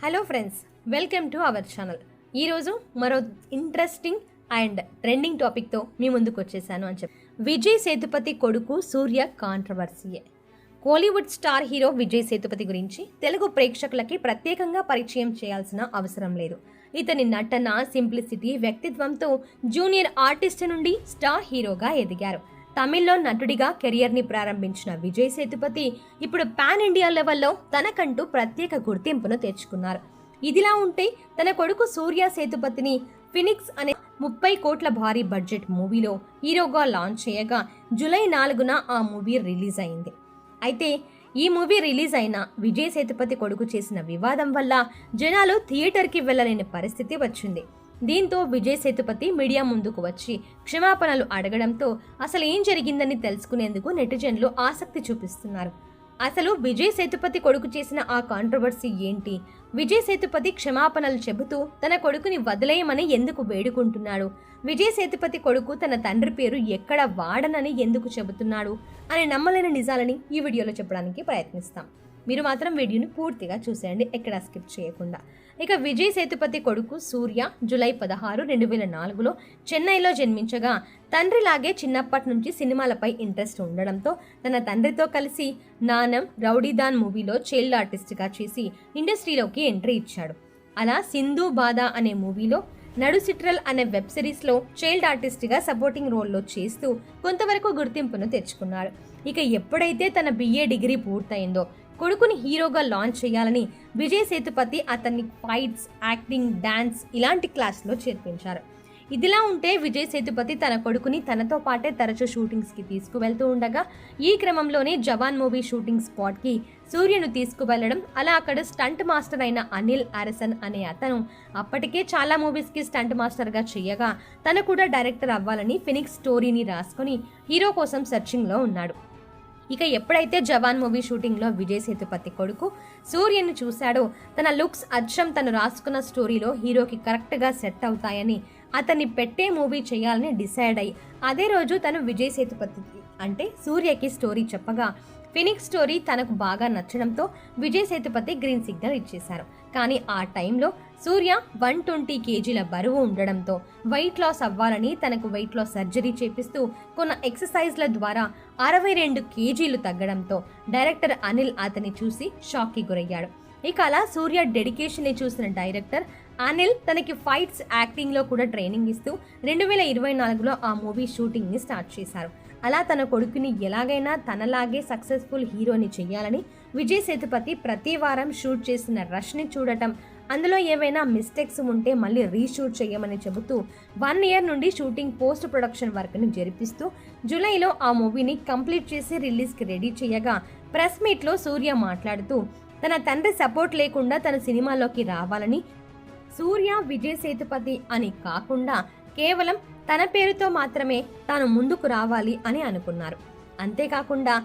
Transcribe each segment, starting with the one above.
Hello friends welcome to our channel. ఈరోజు మరో interesting and trending టాపిక్తో మీ ముందుకు వచ్చేసాను అని చెప్పి. విజయ్ సేతుపతి కొడుకు Surya కాంట్రవర్సీయే. Kollywood star hero Vijay Sethupathi గురించి తెలుగు ప్రేక్షకులకి ప్రత్యేకంగా పరిచయం చేయాల్సిన అవసరం లేదు. ఇతని నటన సింప్లిసిటీ వ్యక్తిత్వంతో జూనియర్ ఆర్టిస్ట్ నుండి స్టార్ హీరోగా ఎదిగారు. తమిళ్ళో నటుడిగా కెరియర్ని ప్రారంభించిన విజయ్ సేతుపతి ఇప్పుడు పాన్ ఇండియా లెవెల్లో తనకంటూ ప్రత్యేక గుర్తింపును తెచ్చుకున్నారు. ఇదిలా ఉంటే తన కొడుకు సూర్య సేతుపతిని ఫినిక్స్ అనే ముప్పై కోట్ల భారీ బడ్జెట్ మూవీలో హీరోగా లాంచ్ చేయగా జూలై నాలుగున ఆ మూవీ రిలీజ్ అయింది. అయితే ఈ మూవీ రిలీజ్ అయిన విజయ్ సేతుపతి కొడుకు చేసిన వివాదం వల్ల జనాలు థియేటర్కి వెళ్ళలేని పరిస్థితి వచ్చింది. దీంతో విజయ్ సేతుపతి మీడియా ముందుకు వచ్చి క్షమాపణలు అడగడంతో అసలు ఏం జరిగిందని తెలుసుకునేందుకు నెటిజన్లు ఆసక్తి చూపిస్తున్నారు. అసలు విజయ్ సేతుపతి కొడుకు చేసిన ఆ కాంట్రవర్సీ ఏంటి? విజయ్ సేతుపతి క్షమాపణలు చెబుతూ తన కొడుకుని వదిలేయమని ఎందుకు వేడుకుంటున్నాడు? విజయ్ సేతుపతి కొడుకు తన తండ్రి పేరు ఎక్కడ వాడనని ఎందుకు చెబుతున్నాడు? అని నమ్మలేని నిజాలని ఈ వీడియోలో చెప్పడానికి ప్రయత్నిస్తాం. మీరు మాత్రం వీడియోని పూర్తిగా చూసేయండి ఎక్కడా స్కిప్ చేయకుండా. ఇక విజయ్ సేతుపతి కొడుకు సూర్య జూలై పదహారు రెండు వేల నాలుగులో చెన్నైలో జన్మించగా తండ్రిలాగే చిన్నప్పటి నుంచి సినిమాలపై ఇంట్రెస్ట్ ఉండడంతో తన తండ్రితో కలిసి నానం రౌడీదాన్ మూవీలో చైల్డ్ ఆర్టిస్ట్గా చేసి ఇండస్ట్రీలోకి ఎంట్రీ ఇచ్చాడు. అలా సింధు బాధ అనే మూవీలో నడు సిట్రల్ అనే వెబ్ సిరీస్లో చైల్డ్ ఆర్టిస్ట్గా సపోర్టింగ్ రోల్లో చేస్తూ కొంతవరకు గుర్తింపును తెచ్చుకున్నారు ఇక ఎప్పుడైతే తన బిఏ డిగ్రీ పూర్తయిందో కొడుకుని హీరోగా లాంచ్ చేయాలని విజయ్ సేతుపతి అతన్ని ఫైట్స్ యాక్టింగ్ డ్యాన్స్ ఇలాంటి క్లాస్లో చేర్పించారు. ఇదిలా ఉంటే విజయ్ సేతుపతి తన కొడుకుని తనతో పాటే తరచూ షూటింగ్స్కి తీసుకువెళ్తూ ఉండగా ఈ క్రమంలోనే జవాన్ మూవీ షూటింగ్ స్పాట్కి సూర్యను తీసుకువెళ్ళడం అలా అక్కడ స్టంట్ మాస్టర్ అయిన అనిల్ అరసన్ అనే అతను అప్పటికే చాలా మూవీస్కి స్టంట్ మాస్టర్గా చేయగా తను కూడా డైరెక్టర్ అవ్వాలని ఫినిక్స్ స్టోరీని రాసుకొని హీరో కోసం సెర్చింగ్లో ఉన్నాడు. ఇక ఎప్పుడైతే జవాన్ మూవీ షూటింగ్లో విజయ్ సేతుపతి కొడుకు సూర్యను చూశాడో తన లుక్స్ అచ్చం తను రాసుకున్న స్టోరీలో హీరోకి కరెక్ట్గా సెట్ అవుతాయని అతన్ని పెట్టే మూవీ చేయాలని డిసైడ్ అయ్యి అదే రోజు తను విజయ్ సేతుపతికి అంటే సూర్యకి స్టోరీ చెప్పగా ఫినిక్స్ స్టోరీ తనకు బాగా నచ్చడంతో విజయ్ సేతుపతి గ్రీన్ సిగ్నల్ ఇచ్చేశారు. కానీ ఆ టైంలో సూర్య వన్ ట్వంటీ కేజీల బరువు ఉండడంతో వెయిట్ లాస్ అవ్వాలని తనకు వెయిట్ లాస్ సర్జరీ చేపిస్తూ కొన్న ఎక్సర్సైజ్ల ద్వారా అరవై రెండు కేజీలు తగ్గడంతో డైరెక్టర్ అనిల్ అతని చూసి షాక్కి గురయ్యాడు. ఇక అలా సూర్య డెడికేషన్ని చూసిన డైరెక్టర్ అనిల్ తనకి ఫైట్స్ యాక్టింగ్లో కూడా ట్రైనింగ్ ఇస్తూ రెండు వేల ఇరవై నాలుగులో ఆ మూవీ షూటింగ్ని స్టార్ట్ చేశారు. అలా తన కొడుకుని ఎలాగైనా తనలాగే సక్సెస్ఫుల్ హీరోని చేయాలని విజయ్ సేతుపతి ప్రతి వారం షూట్ చేసిన రష్ని చూడటం. అందులో ఏవైనా మిస్టేక్స్ ఉంటే మళ్ళీ రీషూట్ చేయమని చెబుతూ వన్ ఇయర్ నుండి షూటింగ్ పోస్ట్ ప్రొడక్షన్ వర్క్ని జరిపిస్తూ జూలైలో ఆ మూవీని కంప్లీట్ చేసి రిలీజ్కి రెడీ చేయగా ప్రెస్ మీట్లో సూర్య మాట్లాడుతూ తన తండ్రి సపోర్ట్ లేకుండా తన సినిమాలోకి రావాలని సూర్య విజయ్ సేతుపతి అని కాకుండా కేవలం తన పేరుతో మాత్రమే తాను ముందుకు రావాలి అని అనుకున్నారు. అంతేకాకుండా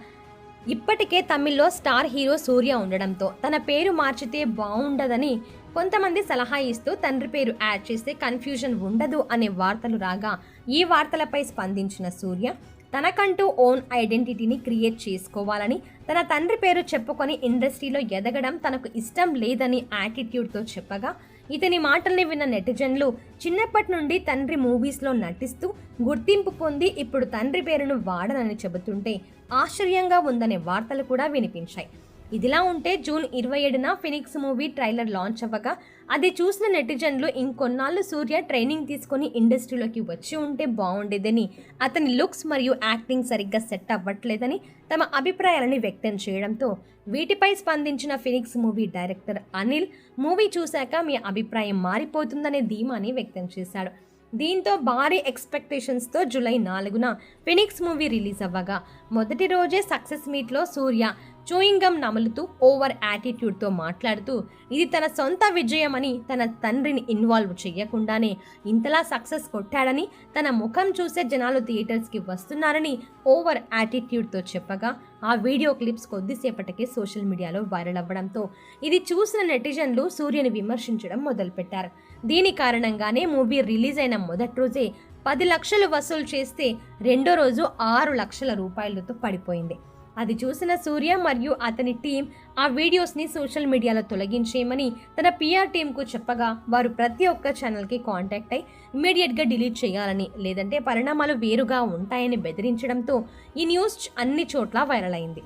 ఇప్పటికే తమిళ్ళో స్టార్ హీరో సూర్య ఉండడంతో తన పేరు మార్చితే బాగుండదని కొంతమంది సలహా ఇస్తూ తండ్రి పేరు యాడ్ చేస్తే కన్ఫ్యూజన్ ఉండదు అనే వార్తలు రాగా ఈ వార్తలపై స్పందించిన సూర్య తనకంటూ ఓన్ ఐడెంటిటీని క్రియేట్ చేసుకోవాలని తన తండ్రి పేరు చెప్పుకొని ఇండస్ట్రీలో ఎదగడం తనకు ఇష్టం లేదని యాటిట్యూడ్తో చెప్పగా ఇతని మాటల్ని విన్న నెటిజన్లు చిన్నప్పటి నుండి తండ్రి మూవీస్లో నటిస్తూ గుర్తింపు పొంది ఇప్పుడు తండ్రి పేరును వాడనని చెబుతుంటే ఆశ్చర్యంగా ఉందనే వార్తలు కూడా వినిపించాయి. ఇదిలా ఉంటే జూన్ ఇరవై ఏడున ఫినిక్స్ మూవీ ట్రైలర్ లాంచ్ అవ్వగా అది చూసిన నెటిజన్లు ఇంకొన్నాళ్ళు సూర్య ట్రైనింగ్ తీసుకొని ఇండస్ట్రీలోకి వచ్చి ఉంటే బాగుండేదని అతని లుక్స్ మరియు యాక్టింగ్ సరిగ్గా సెట్ అవ్వట్లేదని తమ అభిప్రాయాలని వ్యక్తం చేయడంతో వీటిపై స్పందించిన Phoenix movie director Anil movie చూశాక మీ అభిప్రాయం మారిపోతుందనే ధీమాని వ్యక్తం చేశాడు. దీంతో భారీ ఎక్స్పెక్టేషన్స్తో జూలై నాలుగున ఫినిక్స్ మూవీ రిలీజ్ అవ్వగా మొదటి రోజే సక్సెస్ మీట్లో సూర్య చూయింగం నములుతూ ఓవర్ యాటిట్యూడ్తో మాట్లాడుతూ ఇది తన సొంత విజయమని తన తండ్రిని ఇన్వాల్వ్ చేయకుండానే ఇంతలా సక్సెస్ కొట్టాడని తన ముఖం చూసే జనాలు థియేటర్స్కి వస్తున్నారని ఓవర్ యాటిట్యూడ్తో చెప్పగా ఆ వీడియో క్లిప్స్ కొద్దిసేపటికే సోషల్ మీడియాలో వైరల్ అవ్వడంతో ఇది చూసిన నెటిజన్లు సూర్యని విమర్శించడం మొదలుపెట్టారు. దీని కారణంగానే మూవీ రిలీజ్ అయిన మొదటి రోజే పది లక్షలు వసూలు చేస్తే రెండో రోజు ఆరు లక్షల రూపాయలతో పడిపోయింది. అది చూసిన సూర్య మరియు అతని టీం ఆ వీడియోస్ని సోషల్ మీడియాలో తొలగించేయమని తన పిఆర్ టీంకు చెప్పగా వారు ప్రతి ఒక్క ఛానల్కి కాంటాక్ట్ అయి ఇమీడియట్గా డిలీట్ చేయాలని లేదంటే పరిణామాలు వేరుగా ఉంటాయని బెదిరించడంతో ఈ న్యూస్ అన్ని చోట్ల వైరల్ అయింది.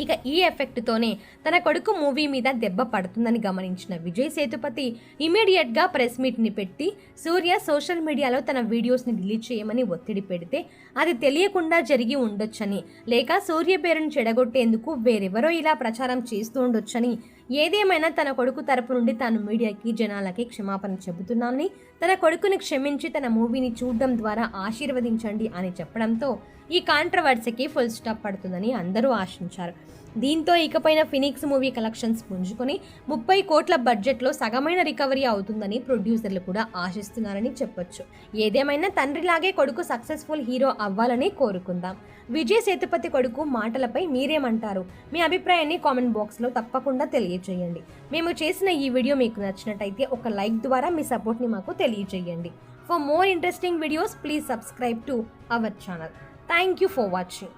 ఇక ఈ ఎఫెక్ట్తోనే తన కొడుకు మూవీ మీద దెబ్బ పడుతుందని గమనించిన విజయ్ సేతుపతి ఇమీడియట్గా ప్రెస్ మీట్ని పెట్టి సూర్య సోషల్ మీడియాలో తన వీడియోస్ని డిలీట్ చేయమని ఒత్తిడి పెడితే అది తెలియకుండా జరిగి ఉండొచ్చని లేక సూర్య పేరును చెడగొట్టేందుకు వేరెవరో ఇలా ప్రచారం చేస్తూ ఉండొచ్చని ఏదేమైనా తన కొడుకు తరపు నుండి తాను మీడియాకి జనాలకి క్షమాపణ చెబుతున్నానని తన కొడుకుని క్షమించి తన మూవీని చూడడం ద్వారా ఆశీర్వదించండి అని చెప్పడంతో ఈ కాంట్రవర్సీకి ఫుల్ స్టాప్ పడుతుందని అందరూ ఆశించారు. దీంతో ఇకపైన ఫినిక్స్ మూవీ కలెక్షన్స్ పుంజుకొని ముప్పై కోట్ల బడ్జెట్లో సగమైన రికవరీ అవుతుందని ప్రొడ్యూసర్లు కూడా ఆశిస్తున్నారని చెప్పొచ్చు. ఏదేమైనా తండ్రిలాగే కొడుకు సక్సెస్ఫుల్ హీరో అవ్వాలని కోరుకుందాం. విజయ్ సేతుపతి కొడుకు మాటలపై మీరేమంటారు? మీ అభిప్రాయాన్ని కామెంట్ బాక్స్లో తప్పకుండా తెలియజేయండి మేము చేసిన ఈ వీడియో మీకు నచ్చినట్టయితే ఒక లైక్ ద్వారా మీ సపోర్ట్ని మాకు తెలియజేయండి for more interesting videos please subscribe to our channel thank you for watching